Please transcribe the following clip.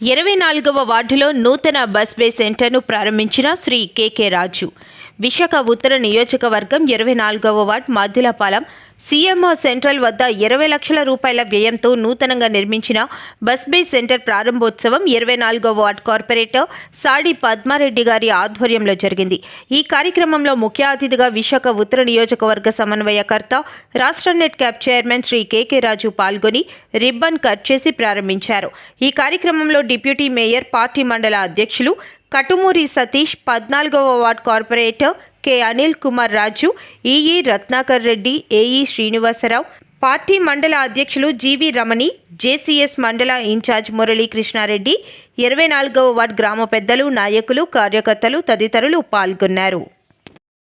ఇరవై నాలుగవ వార్డులో నూతన బస్ బే సెంటర్ను ప్రారంభించిన శ్రీ కెకే రాజు. విశాఖ ఉత్తర నియోజకవర్గం ఇరవై నాలుగవ వార్డ్ మాధ్యులపాలెం సీఎంఆర్ సెంట్రల్ వద్ద ఇరవై లక్షల రూపాయల వ్యయంతో నూతనంగా నిర్మించిన బస్ బే సెంటర్ ప్రారంభోత్సవం ఇరవై నాలుగవ వార్డ్ కార్పొరేటర్ సాడి పద్మారెడ్డి గారి ఆధ్వర్యంలో జరిగింది. ఈ కార్యక్రమంలో ముఖ్య అతిథిగా విశాఖ ఉత్తర నియోజకవర్గ సమన్వయకర్త రాష్ట్ర నెట్ క్యాప్ చైర్మన్ శ్రీ కేకే రాజు పాల్గొని రిబ్బన్ కట్ చేసి ప్రారంభించారు. ఈ కార్యక్రమంలో డిప్యూటీ మేయర్ పార్టీ మండల అధ్యక్షులు కటుమూరి సతీష్ పద్నాలుగవ ward corporator K Anil Kumar Raju EE Ratnakar Reddy AE Srinivasa Rao party మండల అధ్యక్షులు జీవి రమణి జేసీఎస్ మండల ఇన్ఛార్జ్ మురళీకృష్ణారెడ్డి ఇరవై నాలుగవ వార్డ్ గ్రామ పెద్దలు నాయకులు కార్యకర్తలు తదితరులు పాల్గొన్నారు.